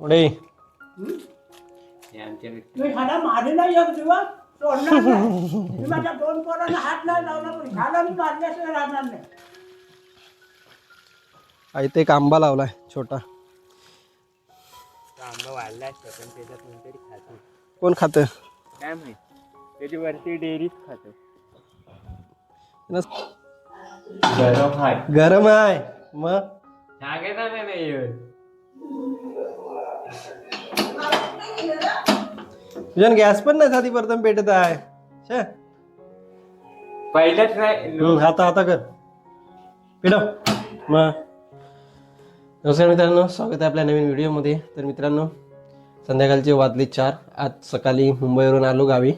पुढे हे आमच्या मी ह्याला मारलेला एक दिवस सोडणार नाही. मी माझ्या दोन पोरांना हात नाही लावला पण ह्याला मी मारल्याशिवाय राहणार नाही. आ, इथे एक आंबा लावलाय छोटा. तो आंबा वाढला असतो पण त्याचा कोणतरी खातो. कोण खातं? काय माहीत? त्याची वरती डेअरीच खातो. गरम आहे. गरम आहे मग? सांगायचा नाही नाही तुझ्या गॅस पण नाही साधी प्रथम पेटत आहे. हम्म, आता आता कर. पिढव मग नमस्कार मित्रांनो स्वागत आहे आपल्या नवीन व्हिडिओमध्ये. तर मित्रांनो संध्याकाळचे वाजले चार. आज सकाळी मुंबईवरून आलो गावी.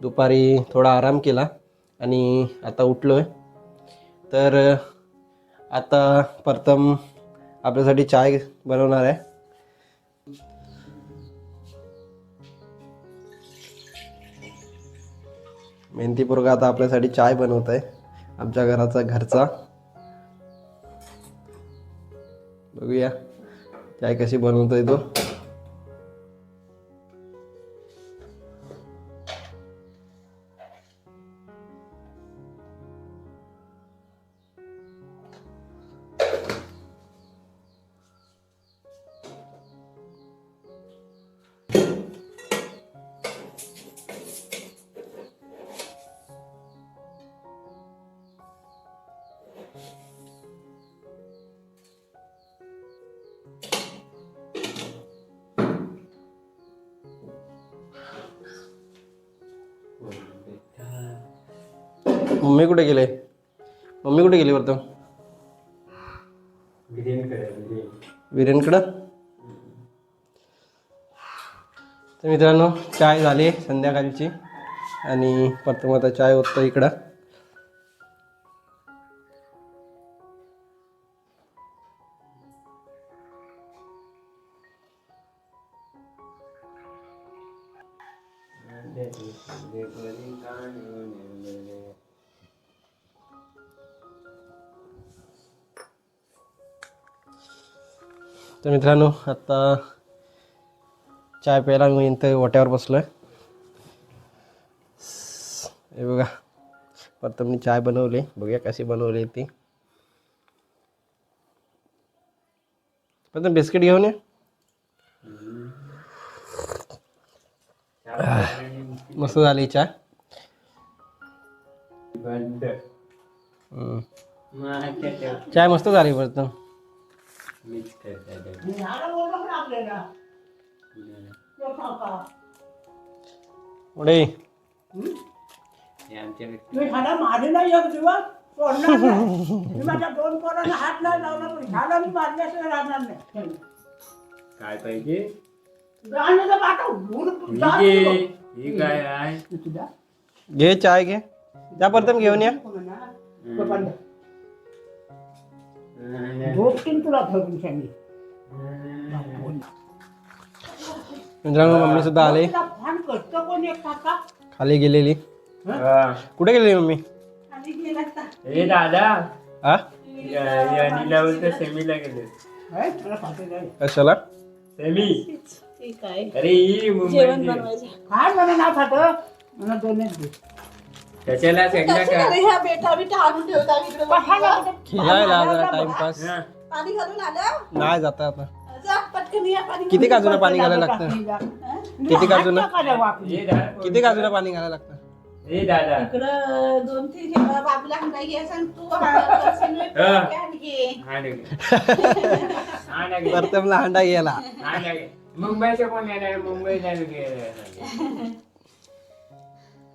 दुपारी थोडा आराम केला आणि आता उठलो आहे तर अ, आता प्रथम आपल्यासाठी चाय बनवणार आहे. मेहनती पोरगा आता आपल्यासाठी चाय बनवत आहे. आमच्या घराचा घरचा. बघूया. चाय कशी बनवतोय तो? मम्मी कुठे गेले? मम्मी कुठे गेली प्रथम वीरेनकडं तर मित्रांनो चाय झाली संध्याकाळची आणि प्रथम आता चाय होतं इकडं. तर मित्रांनो आता चाय प्यायला मी इथं वाट्यावर बसलोय. हे बघा प्रथमने चाय बनवली. बघूया कशी बनवली ती. प्रथम बिस्किट घेऊन ये. मस्त झाली चाय. चाय मस्त झाली प्रथम पुढे हे आमच्या मी ह्याला मारलेला एक दिवस? सोडणार नाही. मी माझ्या दोन पोरांना हात नाही लावला पण ह्याला मी मारल्याशिवाय राहणार नाही. काय पाहिजे? पाठव ही घे. ही काय आहे? चाय घे. त्या प्रथम घेऊन या. तुला मित्रांनो मम्मी सुद्धा आले. तुला फोन करतो कोण एक काका? खाली गेलेली. हा. कुठे गेलेली मम्मी? खाली गेला का? हे दादा. हा सेमीला गेले. हे, तुला. कशाला? सेमी. ठीक आहे. अरे ही जेवण मुंबई बनवायचं. काय मला नाव खातं? मला दोनच दे. कशाला सगळं कशाला का रे ह्या बेटा बिटा आणून ठेवता इकडे कशाला? बघ. खेळायला जरा टाइमपास हा. पाणी घालून आलं नाही जाता आता जा पटकन या पाणी किती काजूला पाणी घालायला लागतं किती काजूला? हे दादा किती काजूला पाणी घालायला लागतं हे दादा इकडं दोन तीन ठेवा बाबूला हंडा घे सांग तू हा, करशील रे, हा. कॅन घे हा नगे हा नगे प्रथमला हांडा गेला हा मुंबईचं कोण येणार मग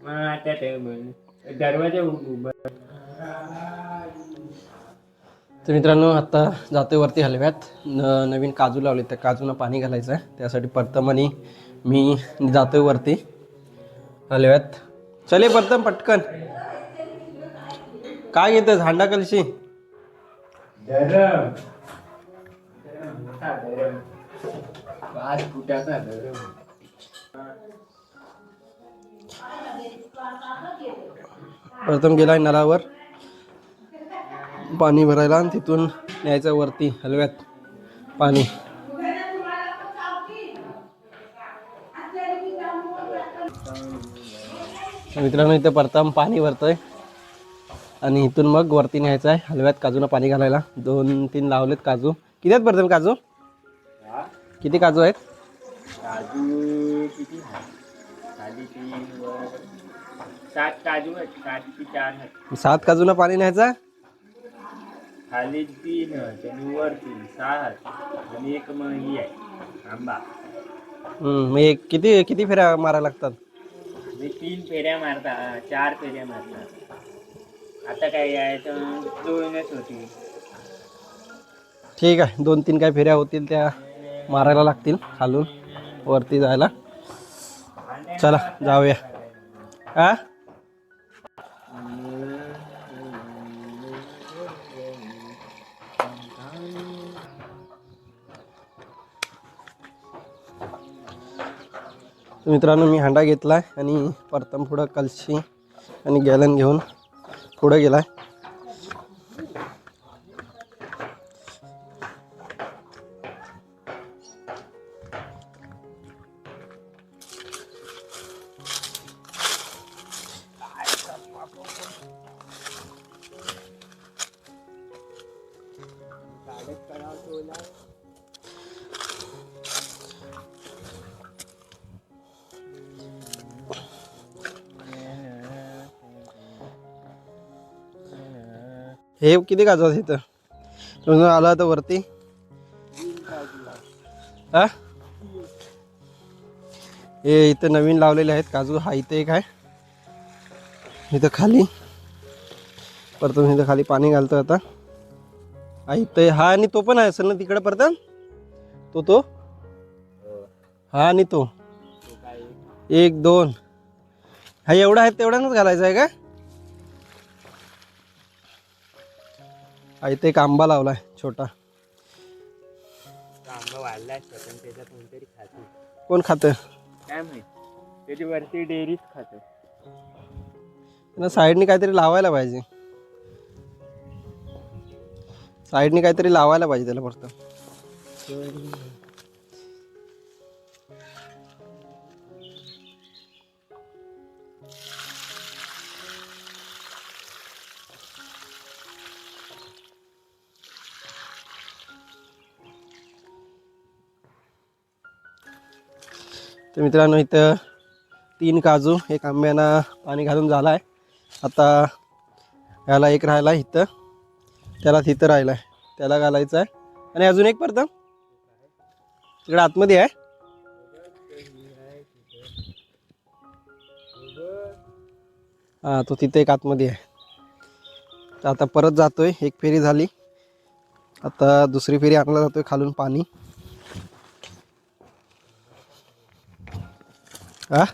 आता ते दरवाजा तर मित्रांनो आता जातोय वरती हलव्यात. न नवीन काजू लावले त्या काजूला पाणी घालायचं आहे त्यासाठी प्रथम आणि मी जातोय वरती हलव्यात. चले प्रथम पटकन. काय घेतोय झांडा कलशी? पाच फुटाचा प्रथम गेला आहे नळावर. पाणी भरायला आणि तिथून न्यायचं वरती हलव्यात पाणी. मित्रांनो इथं प्रथम पाणी भरतोय. आणि इथून मग वरती न्यायचं आहे हलव्यात काजून पाणी घालायला. दोन तीन लावलेत काजू. किती आहेत भरतम काजू? किती काजू आहेत? सात काजू आहेत सात की चार आहेत. सात काजूला पाणी न्यायचं? खाली तीन आहेत आणि वर तीन सहा आहेत. आणि एक मग ही आहे आंबा. हम्म, मग एक किती किती फेऱ्या मारायला लागतात? मी तीन फेऱ्या मारता चार फेऱ्या मारतात आता काय आहे तर दोनच होती. ठीक आहे दोन तीन काय फेऱ्या होतील त्या मारायला लागतील खालून वरती जायला. चला जाऊया. हा मित्रांनो मी हांडा घेतलाय आणि प्रथम पुढं कलशी आणि गॅलन घेऊन पुढं गेला हे किती काजू इथं? तुम्ही आला होता वरती. हा? हे इथं नवीन लावलेले आहेत काजू. हा इथे एक आहे. इथं खाली. परत इथं खाली पाणी घालतो आता. हा इथं हा आणि तो पण आहे. असेल ना तिकडं परत? तो तो? हा आणि तो. एक दोन. हा एवढा आहे तेवढ्यानंच घालायचा आहे का? इथे एक आंबा लावलाय छोटा. आंबा वाढला पण त्याचा कोणतरी खातो. कोण खातं? काय माहीत? त्याची वरती डेअरीच खातो. त्यांना साईडनी काहीतरी लावायला पाहिजे. साईडनी काहीतरी लावायला पाहिजे त्याला फक्त. तर मित्रांनो इथं तीन काजू एक आंब्याना पाणी घालून झाला आहे आता ह्याला एक राहिला इथं. त्याला तिथं राहिला आहे त्याला घालायचं आहे आणि अजून एक परत. तिकडे आतमध्ये आहे. हां तो तिथे एक आतमध्ये आहे. तर आता परत जातोय. एक फेरी झाली. आता दुसरी फेरी आणला जातोय खालून पाणी. हा?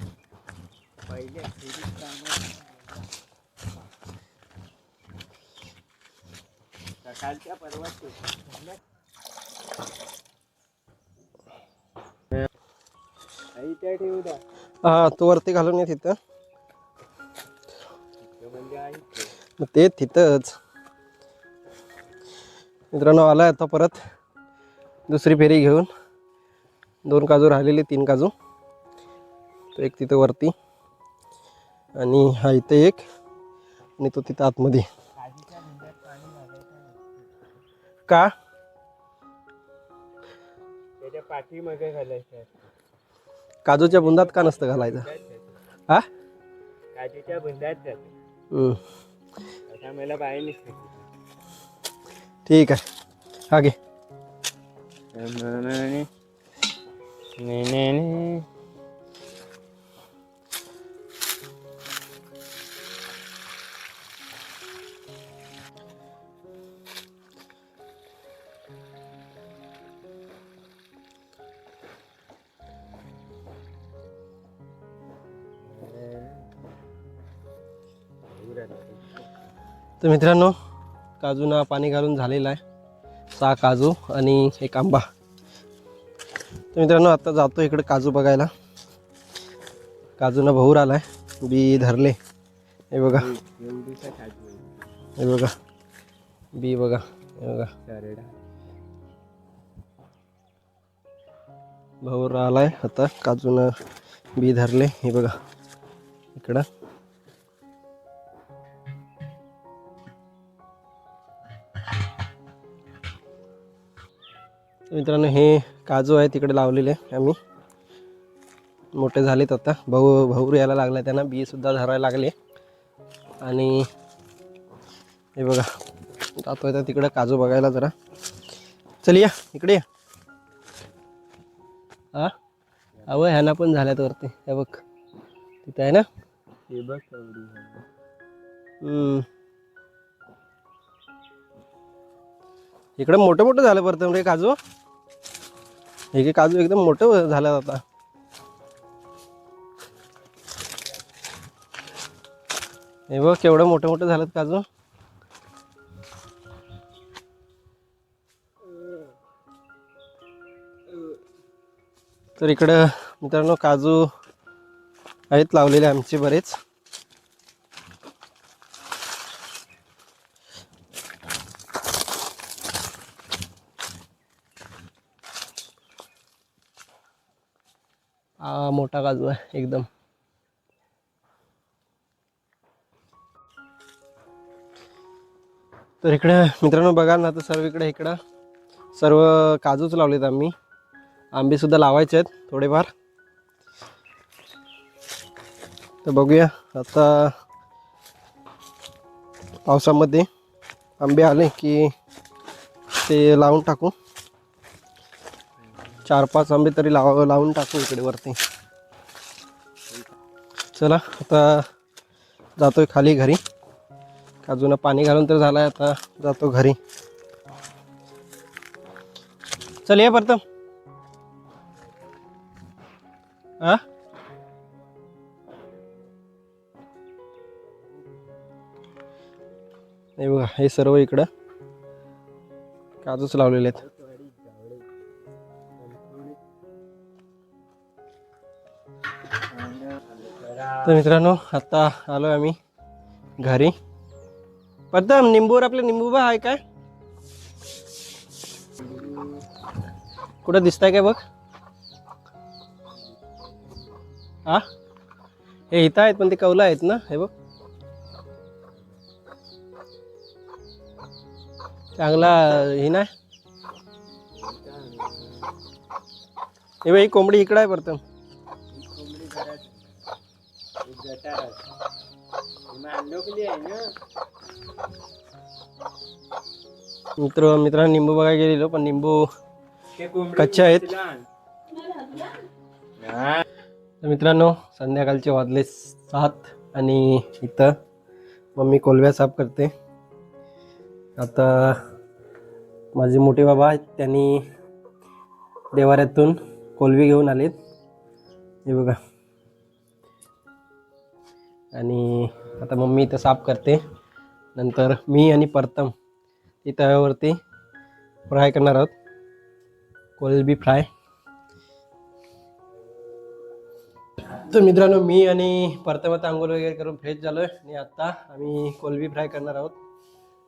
हा तो वरती घालून ये तिथं. ते. मग ते तिथंच. मित्रांनो आला आता परत. दुसरी फेरी घेऊन. दोन काजू राहिलेले तीन काजू. तो एक तिथं वरती. आणि हा इथे एक. आणि तो तिथं आतमध्ये. का? त्याच्या पाठीमागे घालायचं. काजूच्या बुंदात का नसतं घालायचं? हा? काजीच्या बुंदात मला बाहेर निघते ठीक आहे. हा घे. तर मित्रांनो काजूंना पाणी घालून झालेलं आहे. सहा काजू आणि एक आंबा. तर मित्रांनो आता जातो इकडे काजू बघायला. काजूना आला आहे बी धरले. हे बघा. हे बघा. बी बघा हे बघा. सरडा आला आहे आता काजूनं बी धरले. हे बघा. इकडं. मित्रांनो हे काजू आहे तिकडे लावलेले आम्ही. मोठे झालेत आता. भाऊ भाऊ यायला लागला त्यांना. बी सुद्धा धरायला लागले. आणि हे बघा जातोय तर तिकडं काजू बघायला जरा. चल या इकडे या. हा? अव ह्याला पण झाल्यात वरती. हे बघ. तिथं आहे ना? हे बघ इकडे मोठं मोठं झालं परत रे काजू हे काजू एकदम मोठं झालं आता. हे बघ केवढं मोठं मोठं झालं काजू तर इकडं मित्रांनो काजू आहेत लावलेले आमचे बरेच हा मोठा काजू आहे एकदम. तर इकडे मित्रांनो बघा ना तर सर्व इकडे इकडं सर्व काजूच लावलेत आम्ही. आंबेसुद्धा लावायचे आहेत थोडेफार. तर बघूया आता पावसामध्ये आंबे आले की ते लावून टाकू. चार पाच आंबे तरी लाव लावून टाकू इकडे वरती. चला आता जातोय खाली घरी. काजूनं पाणी घालून तर झालाय आता जातो घरी. चल ये प्रथम हा नाही बघा हे सर्व इकडं काजूच लावलेले आहेत. तर मित्रांनो आता आलोय आम्ही घरी. प्रथम निंबूवर आपले निंबूबा आहे काय? कुठं दिसताय काय बघ? हा? हे इथं आहेत पण ते कौला आहेत ना हे बघ. चांगला हे नाही हे बघ, कोंबडी इकडं आहे प्रथम मांडोकली आहे ना मित्र मित्रांनो निंबू बघायला गेलेलो पण निंबू कच्चे आहेत. तर मित्रांनो संध्याकाळचे वाजले सात आणि इथं मम्मी कोलव्या साफ करते. आता माझे मोठे बाबा आहेत त्यांनी देवाऱ्यातून कोलवी घेऊन आलेत. हे बघा. आणि आता मम्मी इथं साफ करते. नंतर मी आणि परतम ती तव्यावरती फ्राय करणार आहोत. कोलबी फ्राय. तर मित्रांनो मी आणि परतम आता आंघोळ वगैरे करून फ्रेश झालो आहे आणि आत्ता आम्ही कोलबी फ्राय करणार आहोत.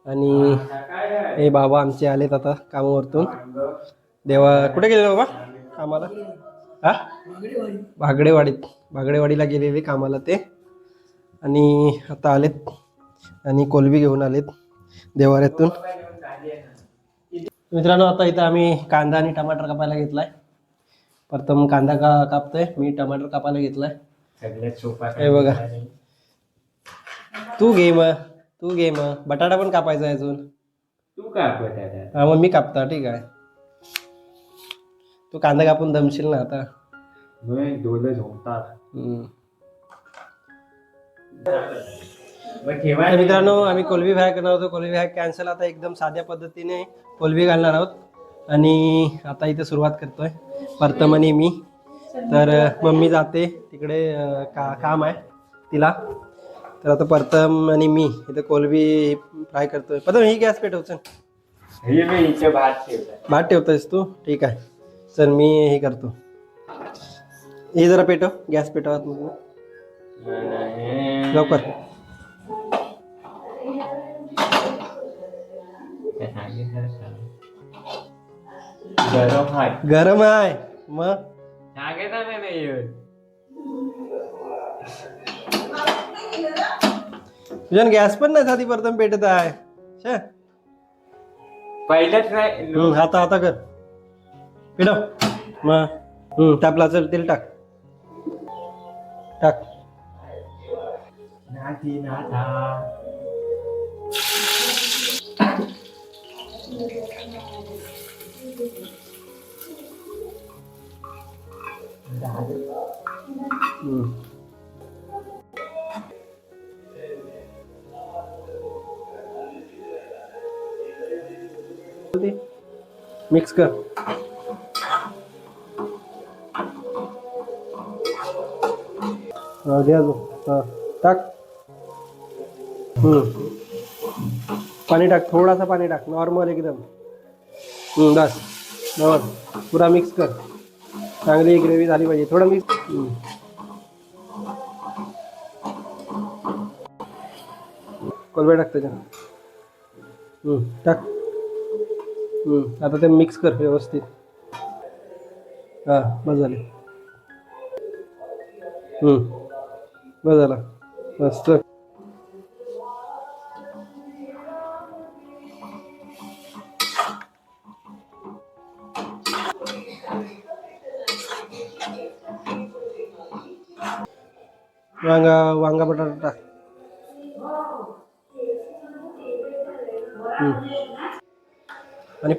आणि हे बाबा आमचे आलेत आता कामावरतून. देवा कुठे गेले बाबा? कामाला? हा? भागडेवाडीत. भागडेवाडीला गेलेले कामाला ते. आणि आता आलेत. आणि कोलबी घेऊन आलेत देवाऱ्यातून. मित्रांनो आता इथं आम्ही कांदा आणि टमाटर कापायला घेतलाय. प्रथम कांदा का कापतोय. मी टमाटर कापायला घेतलाय. हे बघा. तू घे मग. तू घे मग. बटाटा पण कापायचा आहे अजून. तू का आता हा मग मी कापता. ठीक आहे. तू कांदा कापून दमशील ना आता. झोपतात. तर मित्रांनो आम्ही कोलबी फ्राय करणार होतो. कोलबी फ्राय कॅन्सल आता एकदम साध्या पद्धतीने कोलबी घालणार आहोत. आणि आता इथे सुरुवात करतोय. प्रथम आणि मी. तर मम्मी जाते. तिकडे का काम आहे तिला. तर आता प्रथम आणि मी इथे कोलबी फ्राय करतोय. प्रथम ही गॅस पेटवचं भात ठेवतोयस तू? ठीक आहे. चल मी हे करतो. हे जरा पेटव. गॅस पेटवत नाही. लवकर? गरम आहे. गरम आहे. मग? सांगितलं नाही? तुझ्या गॅस पण नाही साधी परतम पेटत आहे. छे. पहिलं ट्राय हम्म, आता आता कर. पिडव मग? हम्म चल तेल टाक. टाक. नाती नाथा हम्म. मिक्स कर हा, घे अजून हा टाक हम्म पाणी टाक थोडासा पाणी टाक नॉर्मल एकदम. बस बस. पुरा मिक्स कर. चांगली ग्रेव्ही झाली पाहिजे. थोडं मिक्स हम्म. कोलबे टाक त्याच्या टाक. आता ते मिक्स कर व्यवस्थित. हा बस झाले. बस झाला. मस्त.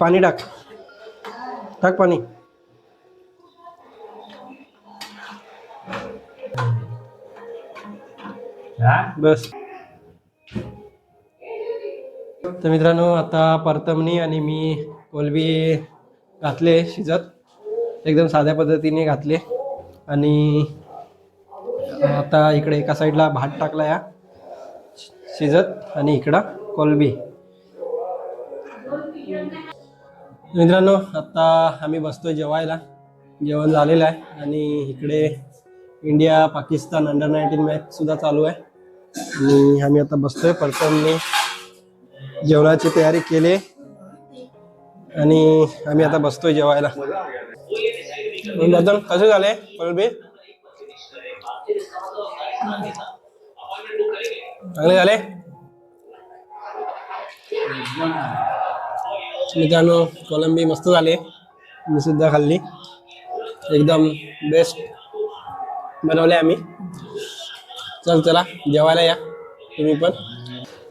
पाणी टाक. टाक पाणी. बस. तर मित्रांनो आता परतमणी आणि मी कोलबी घातले शिजत. एकदम साध्या पद्धतीने घातले. आणि आता इकडे एका साईडला भात टाकला या. शिजत आणि इकडं कोलबी. मित्रांनो आता आम्ही बसतोय जेवायला. जेवण झालेलं आहे आणि इकडे India Pakistan under nineteen match सुद्धा चालू आहे. आणि आम्ही आता बसतोय परतमने जेवणाची तयारी केली. आणि आम्ही आता बसतोय जेवायला. दादा कसे झाले पलबी चांगले झाले? मित्रांनो कोलंबी मस्त झाली. मी सुद्धा खाल्ली एकदम बेस्ट बनवले आम्ही. चल चला जेवायला या. तुम्ही पण.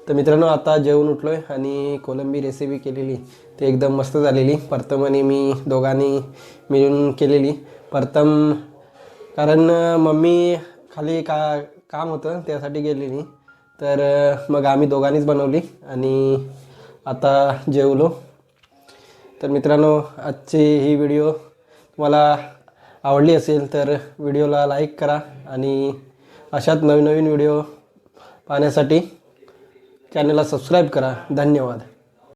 तर मित्रांनो आता जेवून उठलोय आणि कोलंबी रेसिपी केलेली ती एकदम मस्त झालेली. प्रथम आणि मी दोघांनी मिळून केलेली. प्रथम कारण मम्मी खाली का काम होतं त्यासाठी गेलेली. तर मग आम्ही दोघांनीच बनवली आणि आता जेवलो. तर मित्रांनो आजची ही व्हिडिओ तुम्हाला आवडली असेल तर व्हिडिओला लाईक करा आणि अशाच नवीन नवीन व्हिडिओ पाहण्यासाठी चॅनलला सबस्क्राईब करा. धन्यवाद.